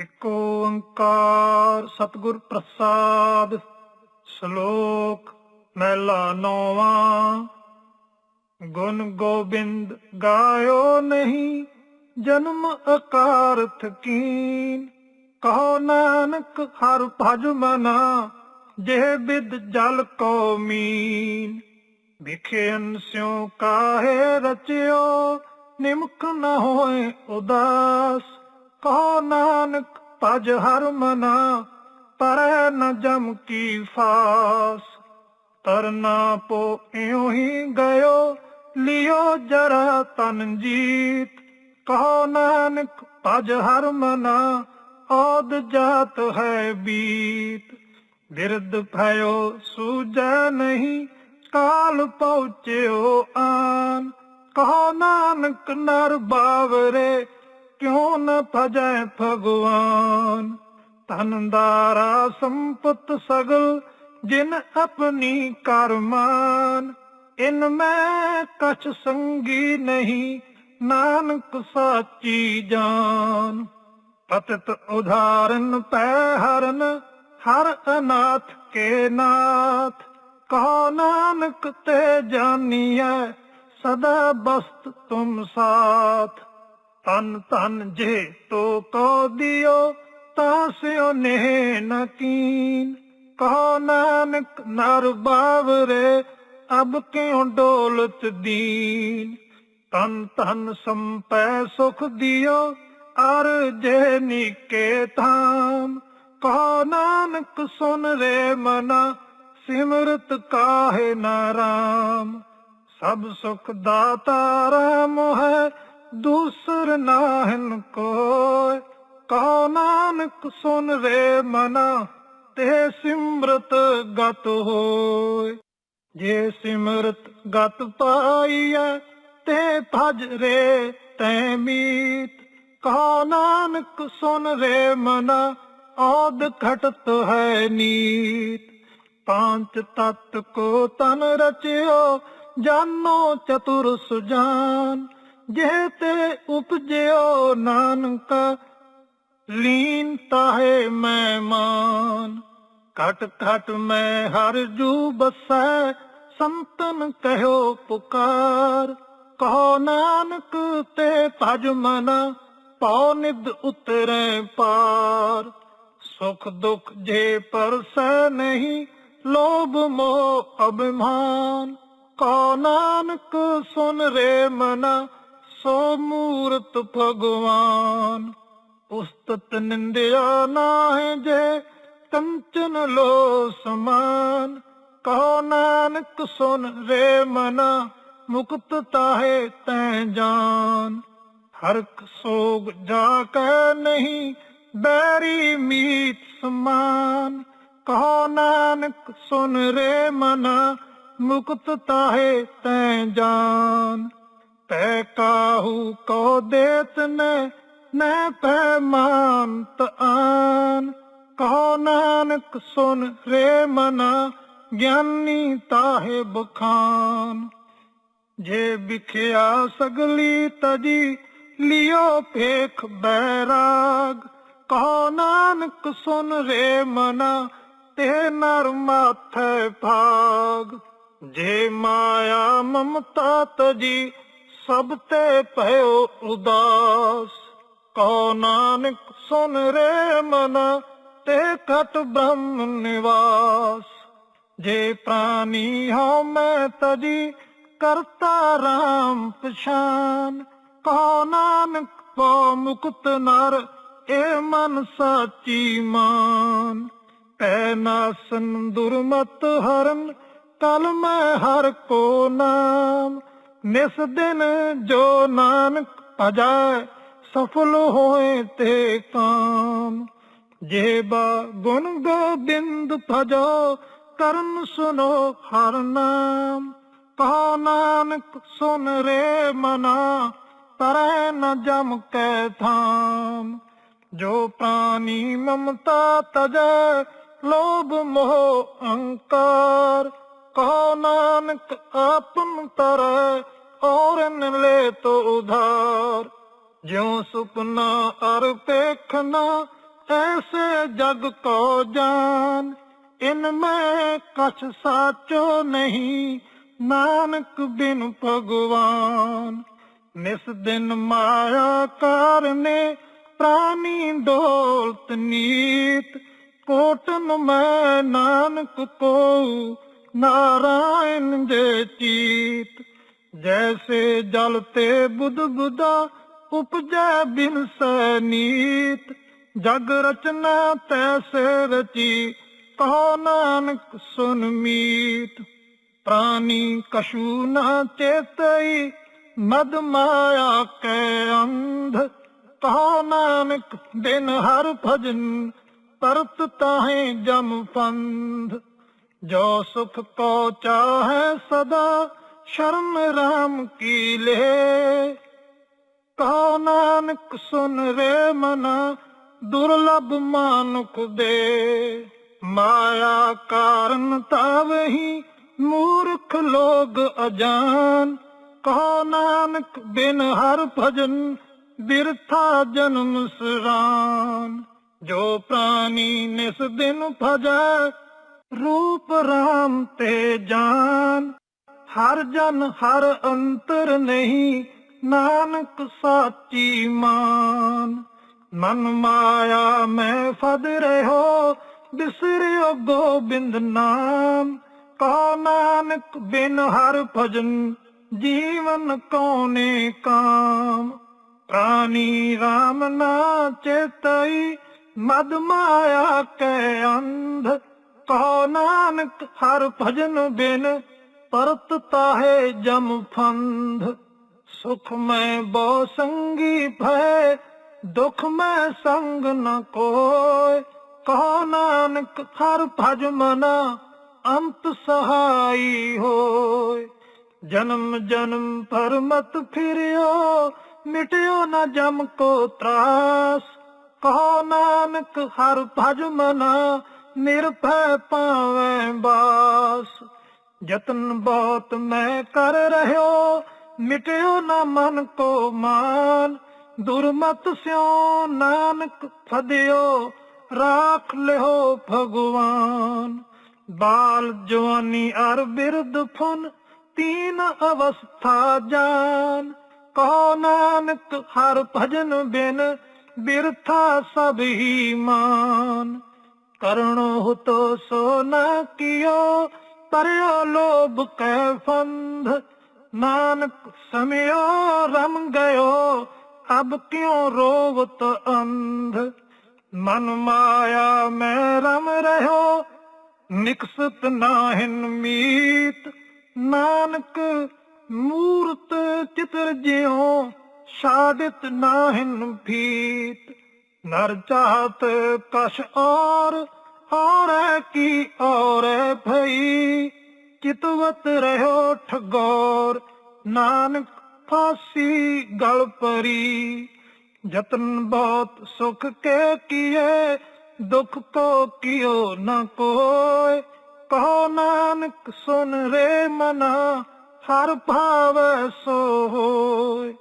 ਇਕ ਓੰਕਾਰ ਸਤਿਗੁਰ ਪ੍ਰਸਾਦ, ਸ਼ਲੋਕ ਮਹਿਲਾ ਨੌਵਾਂ। ਗੁਣ ਗੋਬਿੰਦ ਗਾਇਓ ਨਹੀਂ, ਜਨਮ ਅਕਾਰਥ ਕੀਨ। ਕਹੋ ਨਾਨਕ ਹਰ ਭਜ ਮਨਾ, ਜੇ ਬਿਦ ਜਲ ਕੋ ਮੀਨ। ਵਿਖਿਆਨ ਸਿਉ ਕਾਹੇ ਰਚਿਓ, ਨਿਮਕ ਨ ਹੋਏ ਉਦਾਸ। ਕਹੋ ਨਾਨਕ, ਭਜ ਹਰ ਮਨਾ, ਪਰੈ ਨ ਜਮ ਕੀ ਫਾਸ। ਤਰਨਾ ਪੋ ਇਉ ਹੀ ਗਇਓ, ਲਿਓ ਜਰਾ ਤਨ ਜੀਤ। ਕਹੋ ਨਾਨਕ, ਭਜ ਹਰ ਮਨਾ ਔਦ ਜਾਤ ਹੈ ਬੀਤ। ਬਿਰਦ ਭਇਓ, ਸੂਜੈ ਨਹੀਂ, ਕਾਲ ਪਹੁੰਚਿਓ ਆਨ। ਕਹੋ ਨਾਨਕ, ਨਰ ਬਾਵਰੇ ਕਿਉ ਨ ਭਜੈ ਭਗਵਾਨ? ਧਨਦਾਰਾ ਸੰਪਤ ਸਗਲ, ਜਿਨ ਆਪਣੀ ਕਰਮਾਨ ਇਨ ਮੈਂ ਕਛ ਸੰਗੀ ਨਹੀਂ, ਨਾਨਕ ਸਾਚੀ ਜਾਨ। ਪਤਿਤ ਉਧਾਰਨ ਪੈ ਹਰਨ, ਹਰ ਅਨਾਥ ਕੇ ਨਾਥ। ਕਹੋ ਨਾਨਕ ਤੇ ਜਾਨੀਐ, ਸਦਾ ਬਸਤ ਤੁਮ ਸਾਥ। ਤਨ ਤਨ ਜੇ ਤੋ ਕੋ ਦਿਓ ਤਾਸਿਓ ਨੇ ਨਕੀਨ ਕਹੋ ਨਾਨਕ ਨਰ ਬਾਵਰੇ, ਅਬ ਕਿਉ ਡੋਲਤ ਦੀਨ। ਤਨ ਤਨ ਸੰਪੈ ਸੁਖ ਦਿਓ, ਅਰ ਜੇ ਨੀਕੇ ਥਾਮ ਕਹੋ ਨਾਨਕ ਸੁਨ ਰੇ ਮਨਾ, ਸਿਮਰਤ ਕਾਹੇ ਨਾਰਾਮ ਸਭ ਸੁਖ ਦਾਤਾ ਰਾਮ ਹੈ ਦੂਸਰ ਨਾਹਨ ਕੋਇ, ਕਹੋ ਨਾਨਕ ਸੁਨ ਰੇ ਮਨਾ, ਤੇ ਸਿਮਰਤ ਗਤ ਹੋਇ। ਜੇ ਸਿਮਰਤ ਗਤ ਪਾਈਐ, ਤੇ ਭਜ ਰੇ ਤੈ ਮੀਤ। ਕਹੋ ਨਾਨਕ ਸੁਨ ਰੇ ਮਨਾ ਔਦ ਘਟਤ ਹੈ ਨੀਤ। ਪਾਂਚ ਤਤ ਕੋ ਤਨ ਰਚਿਓ, ਜਾਨੋ ਚਤੁਰ ਸੁਜਾਨ ਜੇ ਤੇ ਉਪਜਿਓ ਨਾਨਕ ਲੀਨ ਤਾਹੇ ਮੈਂ ਮਾਨ ਘਟ ਘਟ ਮੈਂ ਹਰ ਜੂ ਬਸੈ, ਸੰਤਨ ਕਹਿਓ ਪੁਕਾਰ। ਕਹੋ ਨਾਨਕ ਤੇ ਭਜ ਮਨਾ ਪਉ ਨਿਦ ਉਤਰੈ ਪਾਰ। ਸੁਖ ਦੁਖ ਜੇ ਪਰਸੈ ਨਹੀਂ, ਲੋਭ ਮੋਹ ਅਭਿਮਾਨ। ਕਹੋ ਨਾਨਕ ਸੁਨ ਰੇ ਮਨਾ ਸੋ ਮੂਰਤ ਭਗਵਾਨ ਉਸਤਤ ਨਿੰਦਿਆ ਨਾਹਿ ਜੇ ਕੰਚਨ ਲੋ ਸਮਾਨ। ਕਹੋ ਨਾਨਕ ਸੁਨ ਰੇ ਮਨਾ, ਮੁਕਤ ਤਾਹੇ ਤੈ ਜਾਨ। ਹਰਕ ਸੋਗ ਜਾ ਕੈ ਨਹੀਂ, ਬੈਰੀ ਮੀਤ ਸਮਾਨ। ਕਹੋ ਨਾਨਕ ਸੁਨ ਰੇ ਮਨਾ, ਮੁਕਤ ਤਾਹੇ ਤੈ ਜਾਨ। ਤੈ ਕਾਹੂ ਕੋ ਦੇਤ ਨੇ ਨੈ ਪੈ ਮਾਨਤ ਆਨ। ਕਹੋ ਨਾਨਕ ਸੁਨ ਰੇ ਮਨਾ, ਗਿਆਨੀ ਤਾਹੇ ਬਖਾਨ। ਜੇ ਵਿਖਿਆ ਸਗਲੀ ਤਜੀ, ਲਿਓ ਭੇਖ ਬੈਰਾਗ। ਕਹੋ ਨਾਨਕ ਸੁਨ ਰੇ ਮਨਾ, ਤੇ ਨਰ ਮਾਥੇ ਭਾਗ। ਜੇ ਮਾਇਆ ਮਮਤਾ ਤਜੀ ਸਭ ਤੇ ਭਇਓ ਉਦਾਸ। ਕਹੋ ਨਾਨਕ, ਸੁਨ ਰੇ ਮਨ, ਤੇ ਖਟ ਬ੍ਰਹਮ ਨਿਵਾਸ। ਜੇ ਪ੍ਰਾਨੀ ਹਉ ਮੈਂ ਤਜੀ ਕਰਤਾ ਰਾਮ ਪਛਾਨ। ਕਹੋ ਨਾਨਕ, ਪੋ ਮੁਕਤ ਨਰ, ਏ ਮਨ ਸਾਚੀ ਮਾਨ। ਪੈ ਨਾਸਨ ਦੁਰਮਤ ਹਰਨ, ਕਲ ਮੈਂ ਹਰ ਕੋ ਨਾਮ। ਨਿਸ ਦਿਨ ਜੋ ਨਾਨਕ ਭਜੈ ਸਫਲ ਹੋਏ ਤੇ ਕਾਮ। ਜੇ ਗੁਣ ਗੋਬਿੰਦ ਭਜੋ ਕਰਨ ਸੁਨੋ ਹਰ ਨਾਮ। ਕਹੋ ਨਾਨਕ, ਸੁਨ ਰੇ ਮਨਾ ਤਰੈ ਨ ਜਮ ਕੈ ਥਾਮ। ਜੋ ਪ੍ਰਾਨੀ ਮਮਤਾ ਤਜੈ, ਲੋਭ ਮੋਹ ਅਹੰਕਾਰ ਕਹੋ ਨਾਨਕ, ਆਪਨ ਤਰੈ ਔਰਨ ਲੈ ਤੋ ਉਧਾਰ। ਜਿਉ ਸੁਪਨਾ ਅਰ ਪੇਖਨਾ ਐਸੇ ਜਗ ਕੋ ਜਾਨ। ਇਨ ਮੈਂ ਕਛ ਸਾਚੋ ਨਹੀਂ, ਨਾਨਕ ਬਿਨ ਭਗਵਾਨ। ਨਿਸ ਦਿਨ ਮਾਇਆ ਕਰਨੇ, ਪ੍ਰਾਨੀ ਡੋਲਤ ਨੀਤ। ਕੋਟਨ ਮੈਂ ਨਾਨਕ ਕੋ ਨਾਰਾਇਣ ਜੇ ਚੀਤ, ਜੈਸੇ ਜਲ ਤੇ ਬੁੱਧ ਬੁਦਾ ਉਪਜੈ ਬਿਨ ਸਨੀਤ। ਜਗ ਰਚਨਾ ਤੈਸੇ ਰਚੀ, ਕਹੋ ਨਾਨਕ ਸੁਨ ਮੀਤ। ਪ੍ਰਾਨੀ ਕਸ਼ੂ ਨਾ ਚੇਤਈ, ਮਦ ਮਾਇਆ ਕੈ ਅੰਧ। ਤੋ ਨਾਨਕ ਦਿਨ ਹਰ ਭਜਨ, ਤਰਤ ਤਾਹੇ ਜਮ ਪੰਧ। ਜੋ ਸੁਖ ਕੋ ਚਾਹੈ ਸਦਾ ਸ਼ਰਮ ਰਾਮ ਕੀ ਲੇ? ਕਹੋ ਨਾਨਕ ਸੁਨ ਰੇ ਮਨਾ, ਦੁਰਲਭ ਮਾਨੁਖ ਦੇ। ਮਾਇਆ ਕਾਰਨ ਤਾਵਹੀ ਮੂਰਖ ਲੋਗ ਅਜਾਨ। ਕਹੋ ਨਾਨਕ ਬਿਨ ਹਰ ਭਜਨ, ਬਿਰਥਾ ਜਨਮ ਸਰਾਨ। ਜੋ ਪ੍ਰਾਨੀ ਨਿਸ ਦਿਨ ਭਜੈ ਰੂਪ ਰਾਮ ਤੇ ਜਾਨ, ਹਰ ਜਨ, ਹਰ ਅੰਤਰ ਨਹੀਂ, ਨਾਨਕ ਸਾਚੀ ਮਾਨ। ਮਨ ਮਾਇਆ ਮੈਂ ਫਦ ਰਹੋ, ਬਿਸਰਿਓ ਗੋਬਿੰਦ ਨਾਮ। ਕਹੋ ਨਾਨਕ, ਬਿਨ ਹਰ ਭਜਨ, ਜੀਵਨ ਕੋਨੇ ਕਾਮ। ਪ੍ਰਾਨੀ RAM ਨਾ ਚੇਤਈ, ਮਦ ਮਾਇਆ ਕੈ ਅੰਧ ਕਹੋ ਨਾਨਕ, ਹਰ ਭਜਨ ਬਿਨ ਪਰਤ ਤਾਹੇ ਜਮ ਫੰਧ। ਸੁਖ ਮੈਂ ਬਹੁ ਸੰਗੀ ਭੈ, ਦੁਖ ਮੈਂ ਸੰਗ ਨ ਕੋਇ। ਕਹੋ ਨਾਨਕ, ਹਰ ਭਜ ਮਨਾ ਅੰਤ ਸਹਾਈ ਹੋਇ। ਜਨਮ ਜਨਮ ਪਰਮਤ ਫਿਰਿਓ, ਮਿਟਿਓ ਨਾ ਜਮ ਕੋ ਤਰਾਸ। ਕਹੋ ਨਾਨਕ, ਹਰ ਭਜ ਮਨਾ ਨਿਰਭੈ ਪਾਵੈ ਬਾਸ ਜਤਨ ਬਹੁਤ ਮੈਂ ਕਰ ਰਹਿਓ, ਮਿਟਿਓ ਨਾ ਮਨ ਕੋ ਮਾਨ, ਦੁਰਮਤ ਸਿਓ ਨਾਨਕ ਫਦਿਓ ਰਾਖ ਲਿਓ ਭਗਵਾਨ। ਬਾਲ ਜਵਾਨੀ ਅਰ ਬਿਰਦ ਫੁਨ, ਤੀਨ ਅਵਸਥਾ ਜਾਨ। ਕਹੋ ਨਾਨਕ ਹਰ ਭਜਨ ਬਿਨ, ਬਿਰਥਾ ਸਭ ਹੀ ਮਾਨ। ਕਰਣੋ ਤੋ ਸੋ ਨ ਕੀਓ ਪਰਿਓ ਲੋਭ ਕੈ ਫੰਧ। ਨਾਨਕ ਸਮਿਓ, ਰਮ ਗਇਓ, ਅਬ ਕਿਉ ਰੋਵਤ ਅੰਧ? ਮਨ ਮਾਇਆ ਮੈਂ ਰਮ ਰਹਿਓ, ਨਿਕਸਤ ਨਾਹਿਨ ਮੀਤ। ਨਾਨਕ ਮੂਰਤ ਚਿਤਰ ਜਿਉ ਸਾਡਿਤ ਨਾਹਿਨ ਫੀਤ ਨਰ ਚਾਹਤ ਕਸ ਔਰ ਔਰ ਕੀ ਔਰ ਭਈ? ਚਿਤਵਤ ਰਹਿਓ ਠਗੋਰ, ਨਾਨਕ ਫਾਸੀ ਗਲ ਪਰੀ। ਜਤਨ ਬਹੁਤ ਸੁਖ ਕੇ ਕੀਏ, ਦੁਖ ਕੋ ਕਿਓ ਨ ਕੋਇ ਕਹੋ ਨਾਨਕ, ਸੁਨ ਰੇ ਮਨਾ, ਹਰ ਭਾਵੈ ਸੋ ਹੋਇ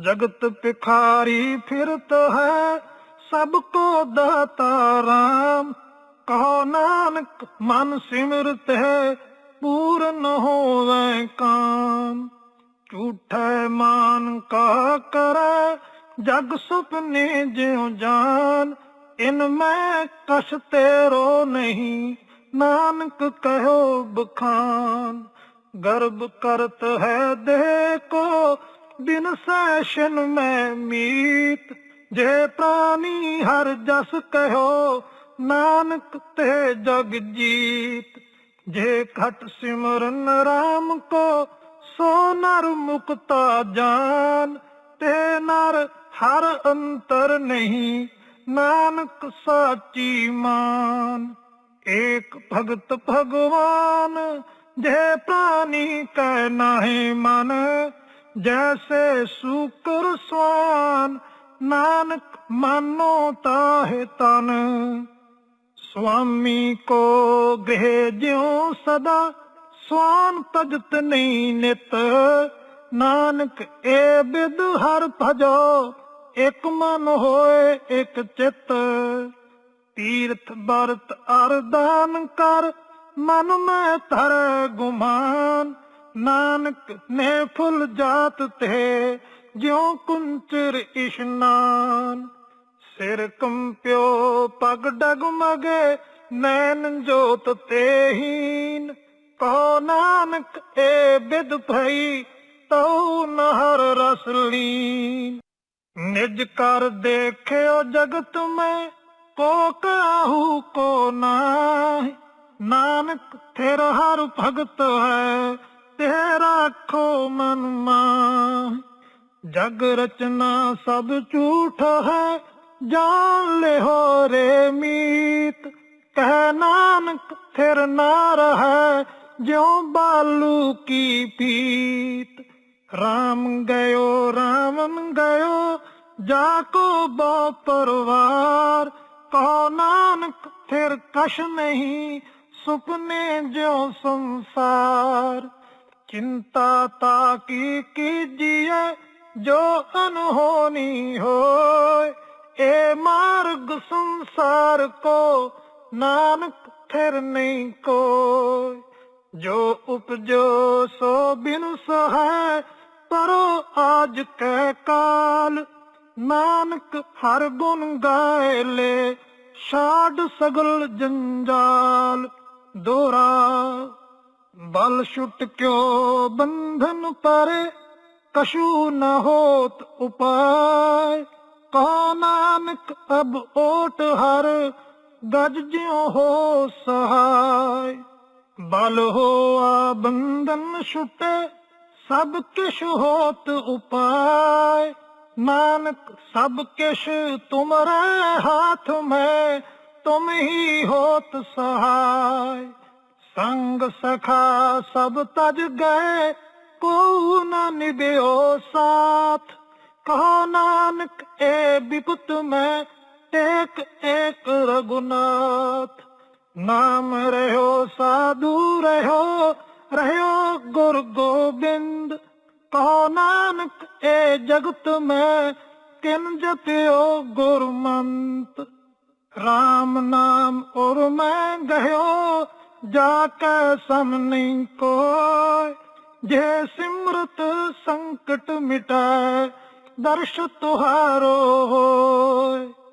ਜਗਤ ਪਿਖਾਰੀ ਫਿਰਤ ਹੈ ਸਭ ਕੋ ਦਾਤਾ ਰਾਮ। ਕਹੋ ਨਾਨਕ, ਮਨ ਸਿਮਰਤ ਹੈ ਪੂਰਨ ਹੋਵੇ ਕਾਮ। ਝੂਠੈ ਮਾਨ ਕਾ ਕਰੈ, ਜਗ ਸੁਪਨੇ ਜਿਉ ਜਾਨ। ਇਨ ਮੈਂ ਕਸ਼ ਤੇਰੋ ਨਹੀਂ, ਨਾਨਕ ਕਹੋ ਬਖਾਨ। ਗਰਬ ਕਰਤ ਹੈ ਦੇ ਕੋ, ਬਿਨ ਸੈਸ਼ਨ ਮੈਂ ਮੀਤ। ਜੇ ਪ੍ਰਾਨੀ ਹਰ ਜਸ ਕਹਿਓ, ਨਾਨਕ ਤੇ ਜਗ ਜੀਤ। ਜੇ ਖਟ ਸਿਮਰਨ RAM ਕੋ, ਸੋ ਨਰ ਮੁਕਤਾ ਜਾਨ। ਤੇ ਨਰ ਹਰ ਅੰਤਰ ਨਹੀਂ, ਨਾਨਕ ਸਾਚੀ ਮਾਨ। ਏਕ ਭਗਤ ਭਗਵਾਨ, ਜੇ ਪ੍ਰਾਨੀ ਕੈ ਨਾਹੀ ਮਨ, ਜੈਸੇ ਸੂਕਰ ਸਵਾਨ। ਨਾਨਕ ਮਾਨੋ ਤਾਹੇ ਤਨ, ਸੁਆਮੀ ਕੋ ਗ੍ਰਹਿ ਜਿਉ ਸਦਾ ਸਵਾਨ ਤਜਤ ਨਹੀਂ ਨਿਤ। ਨਾਨਕ ਏ ਬਿਦ ਹਰ ਭਜੋ, ਇਕ ਮਨ ਹੋਏ ਇਕ ਚਿਤ। ਤੀਰਥ ਬਰਤ ਅਰਦਾਨ ਕਰ, ਮਨ ਮੈਂ ਧਰ ਗੁਮਾਨ। ਨਾਨਕ ਨੇ ਫੁੱਲ ਜਾਤ ਤੇ ਜਿਉ ਕੁੰਚਰ ਇਸ਼ਨਾਨ, ਸਿਰ ਕੰਪਿਓ ਪਗ ਡਗਮਗੇ, ਨੈਣ ਜੋਤ ਤੇਹੀਨ। ਕਹੋ ਨਾਨਕ, ਏ ਬਿਦ ਭਈ, ਤਉ ਨਹਰ ਰਸ ਲੀਨ। ਨਿਜ ਕਰ ਦੇਖਿਓ ਜਗਤ ਮੈਂ, ਕੋ ਕਾਹੂ ਕੋ ਨਾਹੀ। ਨਾਨਕ ਤੇਰਾ ਹਰ ਭਗਤ ਹੈ ਤੇਰਾ ਖੋ ਮਨ ਮਾਹੀ। ਜਗ ਰਚਨਾ ਸਭ ਝੂਠ ਹੈ, ਜਾਣ ਲਿਓ ਰੇ ਮੀਤ। ਕਹਿ ਨਾਨਕ, ਫਿਰ ਨਾ ਰਹੈ ਜਿਉ ਬਾਲੂ ਕੀ ਪੀਤ। ਰਾਮ ਗਇਓ ਰਾਵਨ ਗਇਓ, ਜਾ ਕੋ ਬੋ ਪਰਵਾਰ। ਕਹੋ ਨਾਨਕ, ਫਿਰ ਕਸ਼ ਨਹੀਂ, ਸੁਪਨੇ ਜਿਉ ਸੰਸਾਰ। ਚਿੰਤਾ ਤਾ ਕੀ ਕੀਜੀਏ ਜੋ ਅਨਹੋਨੀ ਹੋਏ ਏ ਮਾਰਗ ਸੰਸਾਰ ਕੋ ਨਾਨਕ ਫਿਰ ਨਹੀਂ ਕੋਈ ਜੋ ਉਪਜੋ ਸੋ ਬਿਨ ਸਹਾਇ ਪਰੋ ਆਜ ਕੈ ਕਾਲ। ਨਾਨਕ ਹਰ ਗੁਣ ਗਾਏ ਲੈ, ਛਾੜ ਸਗਲ ਜੰਜਾਲ। ਦੋਰਾ, ਬਲ ਛੁਟ ਕਿਉ ਬੰਧਨ ਪਰੇ ਕਛੂ ਨ ਹੋਤ ਉਪਾਇ ਕਹੋ ਨਾਨਕ ਅਬ ਓਟ ਹਰ, ਗਜ ਜਿਉ ਹੋ ਸਹਾਇ ਬਲ ਹੋਆ ਬੰਧਨ ਛੁਟੇ, ਸਭ ਕਿਛ ਹੋਤ ਉਪਾਇ ਨਾਨਕ ਸਭ ਕਿਛ ਤੁਮਰੇ ਹਾਥ ਮੈਂ, ਤੁਮ ਹੀ ਹੋਤ ਸਹਾਇ ਸੰਗ ਸਖਾ ਸਭ ਤਜ ਗਏ ਕੋ ਨਾ ਨਿਭਿਓ ਸਾਥ। ਕਹੋ ਨਾਨਕ, ਏ ਬਿਪਤ ਮੈਂ, ਟੇਕ ਏਕ ਰਗੁਨਾਥ ਨਾਮ ਰਹਿਓ, ਸਾਧੂ ਰਹਿਓ ਰਹਿਓ ਗੁਰ ਗੋਬਿੰਦ। ਕਹੋ ਨਾਨਕ, ਏ ਜਗਤ ਮੈਂ, ਕਿਨ ਜਪਿਓ ਗੁਰਮੰਤ। RAM ਨਾਮ ਔਰ ਮੈਂ ਗਹਿਓ, ਜਾ ਕੇ ਸਮ ਨਹੀਂ ਜੇ ਸਿਮਰਤ ਸੰਕਟ ਮਿਟਾਏ ਦਰਸ਼ ਤੁਹਾਰੋ ਹੋਏ